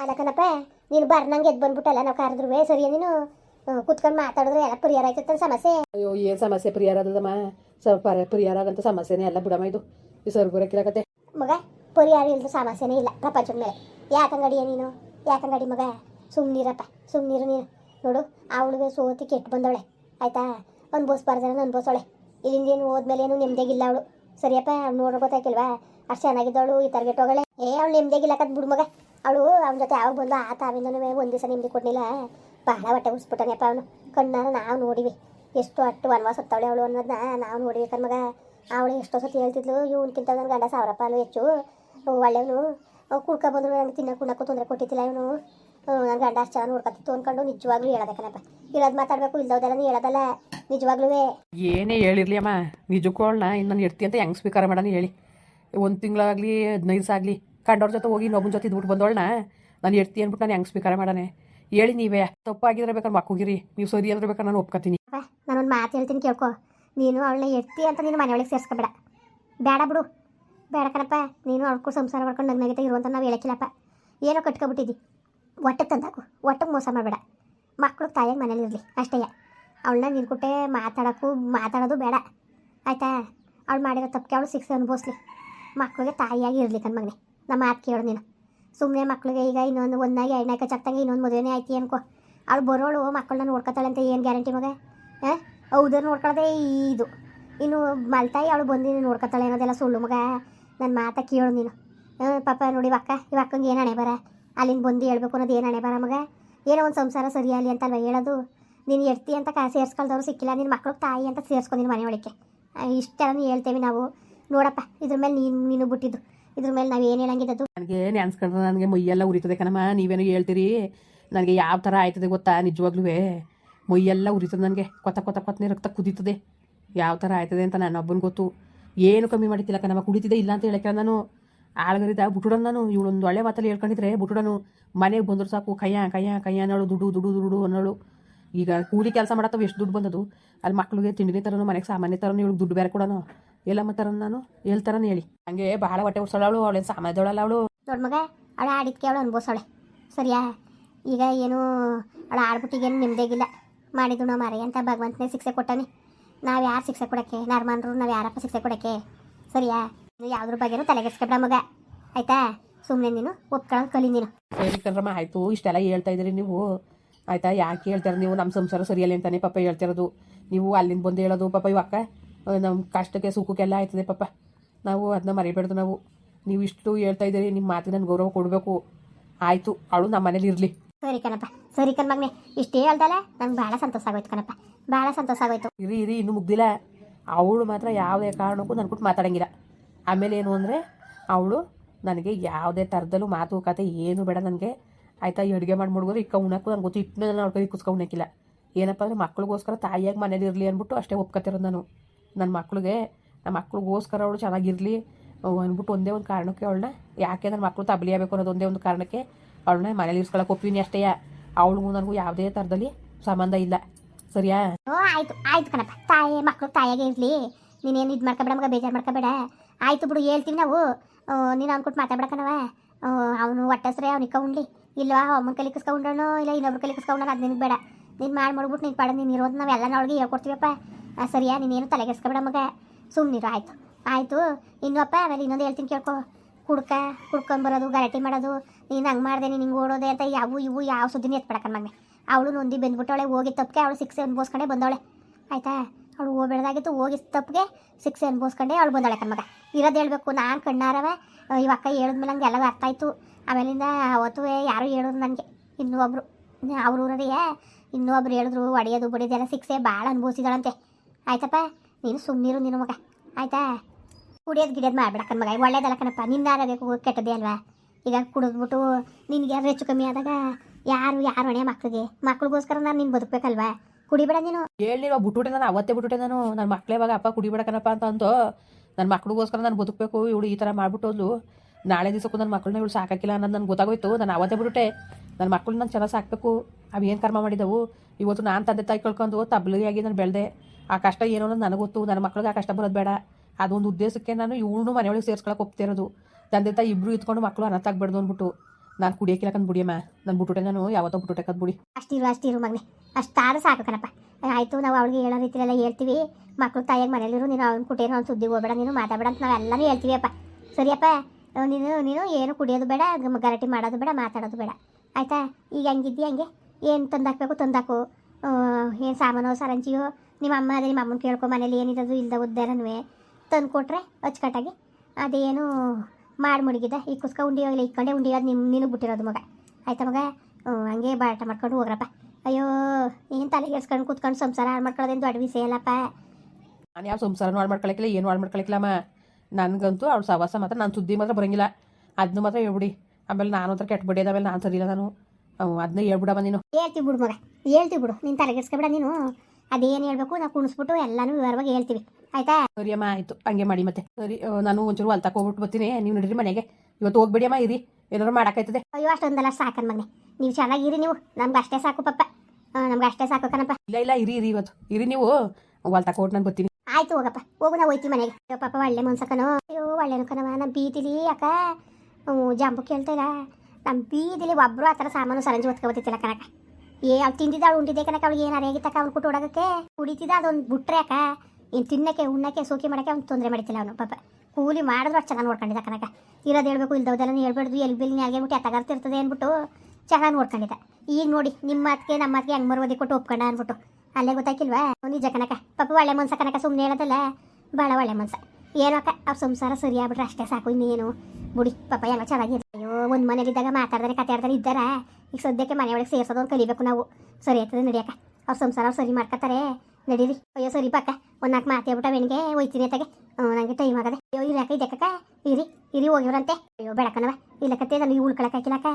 ಅಲ್ಲ ಕಣಪ್ಪ ನೀನು ಬರ್ನಂಗೆ ಎದ್ದು ಬಂದ್ಬಿಟ್ಟಲ್ಲ ನಾವು ಕರೆದ್ರು ಸರಿ ನೀನು? ಕುತ್ಕೊಂಡು ಮಾತಾಡಿದ್ರೆ ಎಲ್ಲ ಪರಿಹಾರ ಆಯ್ತದ ಸಮಸ್ಯೆ. ಅಯ್ಯೋ ಏನ್ ಸಮಸ್ಯೆ ಪರಿಹಾರ ಅದಮ್ಮ ಸ್ವಲ್ಪ ಪರಿ- ಪರಿಹಾರ ಆಗಂತ ಸಮಸ್ಯೆನೇ ಎಲ್ಲ ಬಿಡಮ್ಮ ಇದು. ಈ ಸರ್ ಕಿರಕತೆ ಮಗ ಪರಿಹಾರ ಇಲ್ದ ಸಮಸ್ಯೆನೇ ಇಲ್ಲ ಪ್ರಪಂಚದ ಮೇಲೆ. ಯಾಕಂಗಡಿಯ ನೀನು? ಯಾಕಂಗಡಿ ಮಗ? ಸುಮ್ಮನಿರಪ್ಪ ಸುಮ್ಮನಿರು ನೀನು. ನೋಡು ಅವಳಿಗೆ ಸೋತಿ ಕೆಟ್ಟು ಬಂದವಳೆ. ಆಯ್ತಾ? ಅನ್ಭವಿಸ್ಬಾರ್ದಾನ ಅನ್ಭವಿಸೋಳೆ. ಇಲ್ಲಿಂದ ಏನು ಹೋದ್ಮೇಲೆ ಏನು ನೆಮ್ಮದಿಯಾಗಿಲ್ಲ ಅವಳು. ಸರಿಯಪ್ಪ ಅವ್ಳು ನೋಡೋ ಗೊತ್ತಾಯ್ಕಿಲ್ವಾ ಅಷ್ಟು ಚೆನ್ನಾಗಿದ್ದವಳು ಈ ತರಗೆಟ್ಟು ಹೋಗಳೆ. ಏ ಅವಳು ನೆಮ್ಮದಿಯಾಗಿಲ್ಲ ಕದ್ ಬಿಡು ಮಗ. ಅವಳು ಅವನ ಜೊತೆ ಯಾವಾಗ ಬಂದು ಆ ತಾವಿಂದನೂ ಒಂದು ದಿವಸ ನಿಮ್ಮದು ಕೊಡಲಿಲ್ಲ. ಬಹಳ ಹೊಟ್ಟೆ ಉಸ್ಬಿಟ್ಟನೇಪ್ಪ ಅವನು. ಕಣ್ಣಾರ ನಾವು ನೋಡಿವಿ. ಎಷ್ಟು ಅಟ್ಟು ವನವಾಸ ಹೊತ್ತವಳೆ ಅವಳು ಅನ್ನೋದನ್ನ ನಾವು ನೋಡಿವಿ ಕಣ್ಮಗ ಅವಳು ಎಷ್ಟೋ ಸತಿ ಹೇಳ್ತಿದ್ಲು, ಇವನ್ಕಿಂತ ನನ್ನ ಗಂಡ ಸಾವಿರಪ್ಪ ಪಾಲು ಹೆಚ್ಚು. ಒಳ್ಳೆಯವನು ಕುಡ್ಕೊ ಬಂದ್ರು ನನಗೆ ತಿನ್ನೋ ಕುಣಕು ತೊಂದರೆ ಕೊಟ್ಟಿದ್ದಿಲ್ಲ ಇವನು. ನನ್ನ ಗಂಡ ಅಷ್ಟು ಚೆನ್ನಾಗಿ ನೋಡ್ಕೊತಿತ್ತು ಅಂದ್ಕೊಂಡು ನಿಜವಾಗ್ಲೂ ಹೇಳೋದಕ್ಕನಪ್ಪ ಇರೋದು ಮಾತಾಡಬೇಕು, ಇಲ್ದೋದೆಲ್ಲ ಹೇಳೋದಲ್ಲ. ನಿಜವಾಗ್ಲೂ ಏನೇ ಹೇಳಿರಲಿ ಅಮ್ಮ. ನಿಜಕ್ಕೂ ಅವಳನ್ನ ಇನ್ನು ನಾನು ಇರ್ತಿ ಅಂತ ಹೆಂಗೆ ಸ್ವೀಕಾರ ಮಾಡೋಣ ಹೇಳಿ. ಒಂದು ತಿಂಗಳಾಗಲಿ, ಹದಿನೈದು ಆಗಲಿ. ಕಂಡವ್ರ ಜೊತೆ ಹೋಗಿ ಇನ್ನೊಬ್ಬನ ಜೊತೆ ದುಡ್ಡು ಬಂದವಳನ್ನ ನಾನು ಇರ್ತಿ ಅಂದ್ಬಿಟ್ಟು ನಾನು ಹೆಂಗೆ ಸ್ವೀಕಾರ ಮಾಡೋಣ ಹೇಳಿ ನೀವೇ. ತಪ್ಪಾಗಿದ್ರೆ ಬೇಕಾದ್ರೆ ಮಕ್ಕೋಗಿರಿ ನೀವು ಸರಿ ಅಂದ್ರೆ ಬೇಕಾದ್ರೆ ನಾನು ಒಪ್ಕೊತೀನಿ. ನಾನೊಂದು ಮಾತು ಹೇಳ್ತೀನಿ ಕೇಳ್ಕೊ. ನೀನು ಅವಳನ್ನ ಎತ್ತಿ ಅಂತ ನೀನು ಮನೆಯೊಳಗೆ ಸೇರಿಸ್ಕೊಬೇಡ. ಬೇಡ ಬಿಡು. ಬೇಡ ಕಣಪ್ಪ. ನೀನು ಅವಳು ಸಂಸಾರ ಮಾಡ್ಕೊಂಡು ನಗ್ನಗಿತ ಇರುವಂತ ನಾವು ಹೇಳಕ್ಕಿಲ್ಲಪ್ಪ. ಏನೋ ಕಟ್ಕೊಬಿಟ್ಟಿದ್ದಿ. ಒಟ್ಟಕ್ಕೆ ತಂದಾಕು. ಒಟ್ಟಿಗೆ ಮೋಸ ಮಾಡಬೇಡ. ಮಕ್ಕಳು ತಾಯಿಯಾಗಿ ಮನೇಲಿ ಇರಲಿ. ಅಷ್ಟೇ ಅವಳನ್ನ ನಿನ್ ಕುಟ್ಟೆ ಮಾತಾಡೋಕ್ಕೂ ಮಾತಾಡೋದು ಬೇಡ. ಆಯ್ತಾ? ಅವಳು ಮಾಡಿರೋ ತಪ್ಪಿಗೆ ಅವಳು ಶಿಕ್ಷೆ ಅನುಭವಿಸ್ಲಿ. ಮಕ್ಕಳಿಗೆ ತಾಯಿಯಾಗಿ ಇರಲಿ ಕಣ್ಮಗನೆ ನಮ್ಮ ಮಾತು ಕೇಳು ನೀನು. ಸುಮ್ಮನೆ ಮಕ್ಳಿಗೆ ಈಗ ಇನ್ನೊಂದು ಒಂದಾಗಿ ಎರಡನೇ ಚಕ್ತಂಗೆ ಇನ್ನೊಂದು ಮದುವೆನೇ ಐತಿ ಅನ್ಕೋ. ಅವಳು ಬರೋಳು ಮಕ್ಕಳನ್ನ ನೋಡ್ಕೊತಾಳೆ ಅಂತ ಏನು ಗ್ಯಾರಂಟಿ ಮಗ? ಹಾಂ? ಹೌದು ನೋಡ್ಕೊಳ್ಳೋದೇ ಇದು. ಇನ್ನು ಮಲ್ತಾಯಿ ಅವಳು ಬಂದು ನೋಡ್ಕೊತಾಳೆ ಅನ್ನೋದೆಲ್ಲ ಸುಳ್ಳು ಮಗ. ನನ್ನ ಮಾತ ಕೇಳು ನೀನು. ಪಾಪ ನೋಡಿ ಅಕ್ಕ, ಇವ ಅಕ್ಕಂಗೆ ಏನು ಹಣೆ ಬರ? ಅಲ್ಲಿಂದ ಬಂದು ಹೇಳ್ಬೇಕು ಅನ್ನೋದು ಏನು ಹಣೆ ಬರ ಮಗ? ಏನೋ ಒಂದು ಸಂಸಾರ ಸರಿಯಾಗಲಿ ಅಂತಲ್ವ ಹೇಳೋದು? ನೀನು ಎಡ್ತಿ ಅಂತ ಕಾ ಸೇರಿಸ್ಕೊಳ್ದವ್ರು ಸಿಕ್ಕಿಲ್ಲ ನಿನ್ನ ಮಕ್ಳಿಗೆ ತಾಯಿ ಅಂತ ಸೇರಿಸ್ಕೊಂಡಿನ ಮನೆ ಒಳಗೆ ಇಷ್ಟೆಲ್ಲ ಹೇಳ್ತೇವೆ ನಾವು. ನೋಡಪ್ಪ, ಇದ್ರ ಮೇಲೆ ನೀನು ನೀನು ಬಿಟ್ಟಿದ್ದು. ಇದ್ರ ಮೇಲೆ ನಾವು ಏನು ಹೇಳಂಗಿದ್ದು ನನಗೆ ನೆನ್ಸ್ಕೊಂಡ್ರೆ ನನಗೆ ಮೈಯೆಲ್ಲ ಉರಿತದೆ ಕಣಮ್ಮ. ನೀವೇನು ಹೇಳ್ತೀರಿ. ನನಗೆ ಯಾವ ಥರ ಆಯ್ತದೆ ಗೊತ್ತಾ ನಿಜವಾಗ್ಲೂ ಮೈಯೆಲ್ಲ ಉರಿತದೆ ನನಗೆ. ಕೊತ್ತ ಕೊತ್ತ ಕೊತ್ತನೆ ರಕ್ತ ಕುದೀತದೆ. ಯಾವ ಥರ ಆಯ್ತದೆ ಅಂತ ನಾನು ಒಬ್ಬನ ಗೊತ್ತು. ಏನು ಕಮ್ಮಿ ಮಾಡಿತಿಲ್ಲ ಕಣಮ್ಮ. ಕುಡಿತಿದೆ ಇಲ್ಲ ಅಂತ ಹೇಳಕ್ಕೆ ನಾನು. ಆಳ್ಗರಿದ ಬುಟುಡನ್ ನಾನು. ಇವಳೊಂದು ಒಳ್ಳೆ ಮಾತಲ್ಲಿ ಹೇಳ್ಕೊಂಡಿದ್ರೆ ಬುಟುಡನು ಮನೆಗೆ ಬಂದ್ರು ಸಾಕು. ಕಯ್ಯ ಕಯ್ಯ ಕಯ್ಯ ಅನ್ನೋಳು, ದುಡ್ಡು ದುಡ್ಡು ದುಡ್ಡು ಅನ್ನೋಳು. ಈಗ ಕೂಲಿ ಕೆಲಸ ಮಾಡತ್ತವ ಎಷ್ಟು ದುಡ್ಡು ಬಂದದು ಅಲ್ಲಿ ಮಕ್ಳಿಗೆ ತಿಂಡಿ ತರನು ಮನೆಗೆ ಸಾಮಾನ್ಯ ತರನು ಇವಳಿಗೆ ದುಡ್ಡು ಬೇರೆ ಕೊಡೋನು. ಎಲ್ಲಮ್ಮ ಮಾತಾರ ನಾನು? ಹೇಳ್ತಾರನು ಹೇಳಿ. ಹಂಗೆ ಬಹಳ ಹೊಟ್ಟೆ ಉಡ್ಸೋಳವಳು ಅವಳೇನು ಸಾಮಾನ್ಯದವಳಲ್ಲ ಅವಳು ದೊಡ್ಡ ಮಗ ಅವಳು ಆಡಿದ್ಕೆ ಅವಳು ಅನ್ಭವಿಸೋಳೆ ಸರಿಯಾ? ಈಗ ಏನು ಅವಳು ಆಡ್ಬಿಟ್ಟಿಗೇನು ನಿಮ್ದೇಗಿಲ್ಲ ಮಾಡಿದ್ದು ನಾವು ಮಾರಿ ಅಂತ ಭಗವಂತನೇ ಶಿಕ್ಷೆ ಕೊಟ್ಟಾನೆ. ನಾವು ಯಾರು ಶಿಕ್ಷೆ ಕೊಡೋಕ್ಕೆ? ನಾರ್ಮನ್ರು ನಾವು ಯಾರಪ್ಪ ಶಿಕ್ಷೆ ಕೊಡೋಕ್ಕೆ? ಸರಿಯಾ? ನೀವು ಯಾವ್ದ್ರ ಬಗ್ಗೆನೂ ತಲೆಗೆಡ್ಸ್ಕೊಬೇಡ ಮಗ. ಆಯ್ತಾ? ಸುಮ್ಮನೆ ನೀನು ಒಪ್ಕೊಳ್ಳೋದು ಕಲಿ ನೀನು. ಸರಿ ಕಣ್ರಮ್ಮ ಆಯಿತು. ಇಷ್ಟೆಲ್ಲ ಹೇಳ್ತಾ ಇದ್ದೀರಿ ನೀವು. ಆಯಿತಾ? ಯಾಕೆ ಹೇಳ್ತಾರೆ ನೀವು? ನಮ್ಮ ಸಂಸಾರ ಸರಿಯಲ್ಲ ಅಂತಾನೆ ಪಾಪ ಹೇಳ್ತಿರೋದು. ನೀವು ಅಲ್ಲಿಂದ ಬಂದು ಹೇಳೋದು ಪಾಪ ಇವಕ್ಕ ನಮ್ಮ ಕಷ್ಟಕ್ಕೆ ಸುಖಕ್ಕೆಲ್ಲ ಆಯ್ತದೆ ಪಾಪ. ನಾವು ಅದನ್ನ ಮರಿಬಾರ್ದು ನಾವು. ನೀವು ಇಷ್ಟು ಹೇಳ್ತಾ ಇದ್ದೀರಿ ನಿಮ್ಮ ಮಾತಿಗೆ ನಾನು ಗೌರವ ಕೊಡಬೇಕು. ಆಯಿತು ಅವಳು ನಮ್ಮ ಮನೇಲಿ ಇರಲಿ. ಸರಿ ಕಣಪ್ಪ ಸರಿ ಕಣ್ ಮಗ್ನೆ ಇಷ್ಟೇ ಹೇಳ್ದಲ್ಲ ನಂಗೆ ಭಾಳ ಸಂತೋಷ ಆಗೋಯ್ತು ಕಣಪ್ಪ. ಭಾಳ ಸಂತೋಷ ಆಗೋಯ್ತು. ಇರಿ ಇರಿ ಇನ್ನೂ ಮುಗ್ದಿಲ್ಲ. ಅವಳು ಮಾತ್ರ ಯಾವುದೇ ಕಾರಣಕ್ಕೂ ನನ್ನ ಕೊಟ್ಟು ಮಾತಾಡಂಗಿಲ್ಲ. ಆಮೇಲೆ ಏನು ಅಂದರೆ ಅವಳು ನನಗೆ ಯಾವುದೇ ಥರದಲ್ಲೂ ಮಾತು ಕತೆ ಏನು ಬೇಡ ನನಗೆ. ಆಯಿತಾ ಈ ಅಡುಗೆ ಮಾಡಿ ಮುಡ್ಗೋದು ಇಕ್ಕ ಉಣಕ್ಕು ನನಗೆ ಗೊತ್ತು. ಇಟ್ಟು ನಾನು ಅವ್ಳ ಕೈ ಕುಸ್ಕೊ ಉಣಕ್ಕಿಲ್ಲ ಏನಪ್ಪ ಅಂದರೆ ಮಕ್ಳಿಗೋಸ್ಕರ ತಾಯಿಯಾಗಿ ಮನೇಲಿ ಇರಲಿ ಅಂದ್ಬಿಟ್ಟು ಅಷ್ಟೇ ಒಪ್ಕೊತಿರೋದು ನಾನು. ನನ್ನ ಮಕ್ಳಿಗೆ ನಮ್ಮ ಮಕ್ಳಿಗೋಸ್ಕರ ಅವಳು ಚೆನ್ನಾಗಿರಲಿ ಅಂದ್ಬಿಟ್ಟು ಒಂದೇ ಒಂದು ಕಾರಣಕ್ಕೆ ಅವಳನ್ನ ಯಾಕೆ ನನ್ನ ಮಕ್ಕಳು ತಬಲಿ ಆಗಬೇಕು ಅನ್ನೋದು ಒಂದೇ ಒಂದು ಕಾರಣಕ್ಕೆ ಅವಳನ್ನ ಮನೇಲಿ ಇರ್ಸ್ಕೊಳಕ್ಕೆ ಒಪ್ಪಿನಿ ಅಷ್ಟೇ. ಅವಳಿಗೂ ನನಗೂ ಯಾವುದೇ ಥರದಲ್ಲಿ ಸಂಬಂಧ ಇಲ್ಲ. ಸರಿಯಾ? ಆಯ್ತು ಆಯ್ತು ಕಣಪ್ಪ. ತಾಯಿ ಮಕ್ಕಳು ತಾಯಿಯಾಗೆ ಇರಲಿ. ನೀನೇನು ಇದು ಮಾಡ್ಕೊಬೇಡ ಮಗ, ಬೇಜಾರು ಮಾಡ್ಕೊಬೇಡ. ಆಯ್ತು ಬಿಡು, ಹೇಳ್ತೀವಿ ನಾವು. ನೀನು ಅವ್ನು ಕೊಟ್ಟು ಮಾತಾಡ್ಬೇಕನವ ಅವನು ಒಟ್ಟಸ್ರೆ ಅವ್ನಿಗೆ ಉಣ್ಲಿ ಇಲ್ವಾ ಅಮ್ಮನ ಕಲಿ ಉಂಡೋಣ ಇಲ್ಲ ಇನ್ನೊಬ್ರು ಕಲಿ ಉಂಡೋಣ ಅದು ನಿನಗೆ ಬೇಡ. ನೀನು ಮಾಡಿ ಮಾಡ್ಬಿಟ್ಟು ನೀನು ಪಾಡ ನೀನು ಇರೋದು ನಾವೆಲ್ಲ ಅವಳಿಗೆ ಹೇಳ್ಕೊಡ್ತೀವಪ್ಪ. ಸರಿಯಾ ನೀನೇನು ತಲೆಗೆಡ್ಸ್ಕೊಬೇಡ ಮಗ. ಸುಮ್ಮನಿರು ಆಯಿತು. ಆಯಿತು ಇನ್ನೊಪ್ಪ ಆಮೇಲೆ ಇನ್ನೊಂದು ಹೇಳ್ತೀನಿ ಕೇಳ್ಕೊ. ಕುಡ್ಕ ಕುಡ್ಕೊಂಬರೋದು ಗಲಾಟೆ ಮಾಡೋದು, ನೀನು ಹಂಗೆ ಮಾಡಿದೆ, ನೀನು ಹಿಂಗೆ ಓಡೋದೆ ಅಂತ ಯಾವು ಇವು ಯಾವ ಸುದ್ದಿನ ಎತ್ಬಿಡಕ್ಕ ಮಗನೆ. ಅವಳು ನೊಂದಿ ಬಂದ್ಬಿಟ್ಟವಳೆ, ಹೋಗಿ ತಪ್ಪಿಗೆ ಅವಳು ಸಿಕ್ಸ್ ಅನ್ಬೋಸ್ಕೊಂಡೆ ಬಂದವಳೆ. ಆಯ್ತಾ? ಅವಳು ಹೋಗ್ಬೇಡ್ದಾಗಿತ್ತು ಹೋಗಿ ತಪ್ಪಿಗೆ ಸಿಕ್ಸೆ ಅನ್ಬೋಸ್ಕೊಂಡೆ ಅವಳು ಬಂದವಳೆ ಕಣ್ಮಗ ಇರೋದು ಹೇಳಬೇಕು, ನಾನು ಕಣ್ಣಾರವ. ಇವ ಅಕ್ಕ ಹೇಳಿದ್ಮೇಲೆ ಹಂಗೆ ಎಲ್ಲವೂ ಅರ್ಥ ಆಯಿತು. ಆಮೇಲಿಂದ ಅವತ್ತು ಯಾರು ಹೇಳೋದು ನನಗೆ ಇನ್ನೂ ಒಬ್ಬರು ಅವ್ರ ಊರರಿಯೇ ಇನ್ನೂ ಒಬ್ರು ಹೇಳಿದ್ರು ಒಡೆಯೋದು ಬಡಿಯೋದೆಲ್ಲ ಸಿಕ್ಸೆ ಭಾಳ ಅನುಭವಿಸಿದಳಂತೆ. ಆಯ್ತಪ್ಪ, ನೀನು ಸುಮ್ಮನಿರು ನಿನ್ನ ಮಗ. ಆಯ್ತಾ? ಕುಡಿಯೋದು ಗಿಡಿಯೋದು ಮಾಡ್ಬೇಡ ಮಗ. ಒಳ್ಳೇದಲ್ಲ ಕಣಪ್ಪ ನಿನ್ನ ಆರೋಗ್ಯಕ್ಕೂ ಕೆಟ್ಟದೇ ಅಲ್ವಾ? ಈಗ ಕುಡಿದ್ಬಿಟ್ಟು ನಿನಗೆ ಯಾರು ಹೆಚ್ಚು ಕಮ್ಮಿ ಆದಾಗ ಯಾರು ಯಾರು ಹೊಣೆ ಮಕ್ಳಿಗೆ? ಮಕ್ಳಿಗೋಸ್ಕರ ನಾನು ನೀನು ಬದುಕಬೇಕಲ್ವಾ? ಕುಡಿಬೇಡ ನೀನು. ಹೇಳಿರೋ ಬಿಟ್ಬಿಟ್ಟೆ ನಾನು, ಅವತ್ತೇ ಬಿಟ್ಬಿಟ್ಟೆ ನಾನು. ನನ್ನ ಮಕ್ಳೇ ಇವಾಗ ಅಪ್ಪ ಕುಡಿಬೇಡಕನಪ್ಪ ಅಂತ ಅಂದು ನನ್ನ ಮಕ್ಳಿಗೋಸ್ಕರ ನಾನು ಬದುಕಬೇಕು, ಇವಳು ಈ ಥರ ಮಾಡ್ಬಿಟ್ಟೋದ್ಲು ನಾಳೆ ದಿವಸಕ್ಕೂ ನನ್ನ ಮಕ್ಕಳನ್ನ ಇವಳು ಸಾಕಾಕಿಲ್ಲ ಅನ್ನೋದು ನನಗೆ ಗೊತ್ತಾಗೋಯ್ತು. ನಾನು ಅವತ್ತೇ ಬಿಟ್ಬಿಟ್ಟೆ ನನ್ನ ಮಕ್ಕಳು ನಾನು ಚೆನ್ನಾಗಿ ಸಾಕಬೇಕು. ಅವು ಏನು ಕರ್ಮ ಮಾಡಿದವು? ಇವತ್ತು ನಾನು ತಂದೆ ತಾಯಿ ಕಳ್ಕೊಂಡು ತಬ್ಲಿಯಾಗಿ ನಾನು ಬೆಳೆದೆ. ಆ ಕಷ್ಟ ಏನೋ ಅನ್ನೋದು ನನಗೆ ಗೊತ್ತು. ನನ್ನ ಮಕ್ಕಳಿಗೆ ಆ ಕಷ್ಟ ಬರೋದು ಬೇಡ. ಅದೊಂದು ಉದ್ದೇಶಕ್ಕೆ ನಾನು ಇವಳನ್ನು ಮನೆಯೊಳಗೆ ಸೇರ್ಸ್ಕೊಳಕ್ಕೆ ಹೋಗ್ತಿರೋದು ತಂದೆ ತಾಯಿ ಇಬ್ಬರು ಇತ್ಕೊಂಡು ಮಕ್ಕಳು ಅನ್ನ ತಾಗಬಾರ್ದು ಅಂದ್ಬಿಟ್ಟು. ನಾನು ಕುಡಿಯೋಕಿಲ್ಲ ಕಂದು ಬಿಡಿಯಮ್ಮ. ನಾನು ಬಿಟ್ಟುಟೆ ನಾನು ಯಾವತ್ತೋ ಬಿಟ್ಟುಟೆ ಕದ್ ಬಿಡಿ. ಅಷ್ಟಿರು ಅಷ್ಟಿರು ಮಗನೆ. ಅಷ್ಟಾರು ಸಾಕು ಕಣಪ್ಪ. ಆಯಿತು, ನಾವು ಅವಳಿಗೆ ಹೇಳೋ ರೀತಿಲೆಲ್ಲ ಹೇಳ್ತೀವಿ. ಮಕ್ಕಳು ತಾಯಿಯಾಗಿ ಮನೇಲಿರು ನೀನು ಅವ್ನು ಕುಟೇನೋ ಅವ್ನು ಸುದ್ದಿಗೆ ಹೋಗ್ಬೇಡ, ನೀನು ಮಾತಾಡಬೇಡ ಅಂತ ನಾವೆಲ್ಲನೂ ಹೇಳ್ತೀವಿ ಅಪ್ಪ. ಸರಿಯಪ್ಪ, ನೀನು ನೀನು ಏನು ಕುಡಿಯೋದು ಬೇಡ ಗರಟಿ ಗಲಾಟೆ ಮಾಡೋದು ಬೇಡ, ಮಾತಾಡೋದು ಬೇಡ. ಆಯಿತಾ? ಈಗ ಹಂಗಿದ್ದಿ ಹಂಗೆ? ಏನು ತಂದಾಕಬೇಕು ತಂದಾಕು. ಏನು ಸಾಮಾನು ಸರಂಜಿಯೋ? ನಿಮ್ಮ ಅಮ್ಮ ಅದೇ ನಿಮ್ಮ ಅಮ್ಮನ ಕೇಳ್ಕೊ ಮನೇಲಿ ಏನಿರೋದು ಇಲ್ಲದ ಉದ್ದಾರನೂ ತಂದು ಕೊಟ್ರೆ ಅಚ್ಚುಕಟ್ಟಾಗಿ. ಅದೇನು ಮಾಡಿ ಮುಡಿಗಿದ ಈ ಕುಸ್ಕ ಉಂಡಿ ಹೋಗಲಿ ಇಕ್ಕಂಡೆ ಉಂಡಿ ಅದು ನಿಮ್ಮ ನಿನಗೆ ಬಿಟ್ಟಿರೋದು ಮಗ. ಆಯ್ತಾ ಮಗ? ಹಂಗೆ ಬಾಟ ಮಾಡ್ಕೊಂಡು ಹೋಗ್ರಪ್ಪ. ಅಯ್ಯೋ, ಏನು ತಲೆ ಕೆಡ್ಸ್ಕೊಂಡು ಕೂತ್ಕೊಂಡು ಸಂಸಾರ ಹಾಳು ಮಾಡ್ಕೊಳ್ಳೋದೇನು ದೊಡ್ಡ ವಿಷಯ ಅಲ್ಲಪ್ಪ? ನಾನು ಯಾವ ಸಂಸಾರನೂ ಹಾಳು ಮಾಡ್ಕೊಳಕಿಲ್ಲ, ಏನು ಹಾಳು ಮಾಡ್ಕೊಳಕಿಲ್ಲಮ್ಮ. ನನಗಂತೂ ಅವ್ಳ ಸವಾಸ ಮಾತ್ರ, ನಾನು ಸುದ್ದಿ ಮಾತ್ರ ಬರೋಂಗಿಲ್ಲ. ಅದನ್ನು ಮಾತ್ರ ಹೇಳ್ಬಿಡಿ. ಆಮೇಲೆ ನಾನು ಹತ್ರ ಕೆಟ್ಟ ಬಿಡಿ ಆಮೇಲೆ ನಾನು ಸರಿ ಇಲ್ಲ ನಾನು. ಅದನ್ನ ಹೇಳ್ಬಿಡಮ್ಮ ನೀನು. ಹೇಳ್ತೀವಿ ಬಿಡು ಮಗ ಹೇಳ್ತೀವಿ ಬಿಡು. ನೀನು ತಲೆಗೆಡ್ಸ್ಕೊಬೇಡ ನೀನು. ಅದೇನು ಹೇಳ್ಬೇಕು ನಾವು ಕುಣಿಸ್ಬಿಟ್ಟು ಎಲ್ಲಾನು ವಿವರವಾಗಿ ಹೇಳ್ತೀವಿ. ಆಯ್ತಾ? ಸರಿ ಅಮ್ಮ ಆಯ್ತು. ಹಂಗೆ ಮಾಡಿ ಮತ್ತೆ. ಸರಿ ನಾನು ಒಂಚೂರು ಹೊಲ್ತಕ್ಕೆ ಹೋಗ್ಬಿಟ್ಟು ಬರ್ತೀನಿ. ನೀವು ನಡೀರಿ ಮನೆಗೆ. ಇವತ್ತು ಹೋಗ್ಬೇಡಿ ಅಮ್ಮ ಇರಿ. ಏನಾದ್ರು ಮಾಡೋಕ್ಕಾಯ್ತದೆ? ಅಯ್ಯೋ ಅಷ್ಟೊಂದಲ್ಲ ಸಾಕನ್ ಮಗನೆ. ನೀವು ಚೆನ್ನಾಗಿರಿ ನೀವು. ನಮ್ಗೆ ಅಷ್ಟೇ ಸಾಕು ಪಪ್ಪ. ನಮ್ಗೆ ಅಷ್ಟೇ ಸಾಕು ಕಣಪ್ಪ. ಇಲ್ಲ ಇಲ್ಲ ಇರಿ ಇರಿ ಇವತ್ತು. ಇರಿ ನೀವು. ಹೊಲ್ತಕ್ಕೆ ಹೋಗಿ ನಾನು ಬರ್ತೀನಿ. ಆಯ್ತು ಹೋಗಪ್ಪ. ಹೋಗು ನಾವು ಹೋಯ್ತೀವಿ ಮನೆಗೆ. ಅಯ್ಯೋ ಪಾಪ ಒಳ್ಳೆ ಮನ್ಸಕನೋ ಅಯ್ಯೋ ಒಳ್ಳೆ ಕಣವ ನಮ್ಮ ಬೀತಿಲಿ ಅಕ್ಕ. ಜಂಬು ಕೇಳ್ತಾಯಿಲ್ಲ ನಮ್ಮ ಬೀದಿಲಿ ಒಬ್ಬರು ಆ ಥರ ಸಾಮಾನು ಸರಂಜಿ ಹೊತ್ಕೊಬತ್ತಿಲ್ಲ ಕನಕ ಏ, ಅವ್ಳು ತಿಂದಿದ್ದ, ಅವ್ಳು ಉಂಡಿದ್ದೆ ಕಣಕ ಅವ್ಳಿಗೆ. ಏನು ಅರಿಯಾಗಿತ್ತಕ್ಕ ಅವ್ನು ಕೊಟ್ಟು ಹೊಡೋದಕ್ಕೆ ಕುಡಿತಿದ್ದ, ಅದೊಂದು ಬಿಟ್ರೆ ಅಕ್ಕ. ಇನ್ನು ತಿನ್ನಕ್ಕೆ, ಉಣ್ಣಕ್ಕೆ, ಸೋಕಿ ಮಾಡೋಕ್ಕೆ ಅವ್ನು ತೊಂದರೆ ಮಾಡ್ತಿಲ್ಲ ಅವನು, ಪಾಪ. ಕೂಲಿ ಮಾಡಿದ್ರು ಅಷ್ಟು ಚೆನ್ನಾಗಿ ನೋಡ್ಕೊಂಡಿದ್ದ ಕನಕ ಇರೋದು ಹೇಳ್ಬೇಕು ಇಲ್ದವ್ದೆಲ್ಲ ಹೇಳ್ಬಾರ್ದು. ಎಲ್ಲಿ ಬಿಲ್ ನ್ಯಾಗೆ ಬಿಟ್ಟು ತಗರ್ತಿರ್ತದೆ ಅಂದ್ಬಿಟ್ಟು ಚೆನ್ನಾಗಿ ನೋಡ್ಕೊಂಡಿದ್ದ. ಈಗ ನೋಡಿ, ನಿಮ್ಮ ಮಾತಿಗೆ, ನಮ್ಮ ಮಾತಿಗೆ ಹೆಂಗೆ ಮರ್ವದಿ ಕೊಟ್ಟು ಒಪ್ಕೊಂಡ ಅಂದ್ಬಿಟ್ಟು. ಅಲ್ಲೇ ಗೊತ್ತಾಕಿಲ್ವಾ ಅವ್ನು ನಿಜ ಕನಕ ಪಾಪ ಒಳ್ಳೆ ಮನ್ಸ ಕನಕ ಸುಮ್ಮನೆ ಹೇಳೋದಲ್ಲ. ಭಾಳ ಒಳ್ಳೆ ಮನ್ಸ. ಏನಕ್ಕ ಅವ್ರ ಸಂಸಾರ ಸರಿ ಆಗ್ಬಿಟ್ರೆ ಅಷ್ಟೇ ಸಾಕು ಇನ್ನೇನು. ಬುಡಿ, ಪಾಪ ಎಲ್ಲ ಚೆನ್ನಾಗಿರ ಅಯ್ಯೋ, ಒಂದು ಮನೇಲಿದ್ದಾಗ ಮಾತಾಡ್ತಾರೆ ಕತೆ ಇದ್ದಾರ? ಈಗ ಸದ್ಯಕ್ಕೆ ಮನೆ ಒಳಗೆ ಸೇರ್ಸೋದು ಒಂದು ಕಲಿಬೇಕು ನಾವು. ಸರಿ ಆಯ್ತದೆ, ನಡಿಯಕ್ಕ. ಅವ್ರ ಸಂಸಾರ ಅವ್ರು ಸರಿ ಮಾಡ್ಕೊತಾರೆ ನಡೀರಿ. ಅಯ್ಯೋ, ಸರಿ ಪಕ್ಕ. ಒಂದು ನಾಲ್ಕು ಮಾತಾಡ್ಬಿಟ್ಟ ಬೆಣಿಗೆ ಹೋಯ್ತೀನಿ ಅತ್ತಾಗೆ ನನಗೆ ಟೈಮ್ ಆಗದೆ. ಅಯ್ಯೋ ಇರಕ್ಕ ಇದಕ್ಕ ಇರಿ ಇರಿ ಹೋಗಿವ್ರಂತೆ ಅಯ್ಯೋ ಬೆಳಕನವ ಇಲ್ಲಕತ್ತೆ ನಾನು ಈ ಉಳ್ಕೊಳಕ್ಕಾಕಿಲ್ಲಕ್ಕ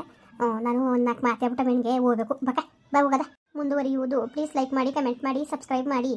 ನಾನು ಒಂದು ನಾಲ್ಕು ಮಾತಾಡ್ಬಿಟ್ಟ ಬೆನ್ಗೆ ಹೋಗ್ಬೇಕು. ಬಕ್ಕ ಬಾ ಹೋಗದ. ಮುಂದುವರಿಯುವುದು. ಪ್ಲೀಸ್ ಲೈಕ್ ಮಾಡಿ ಕಮೆಂಟ್ ಮಾಡಿ ಸಬ್ಸ್ಕ್ರೈಬ್ ಮಾಡಿ.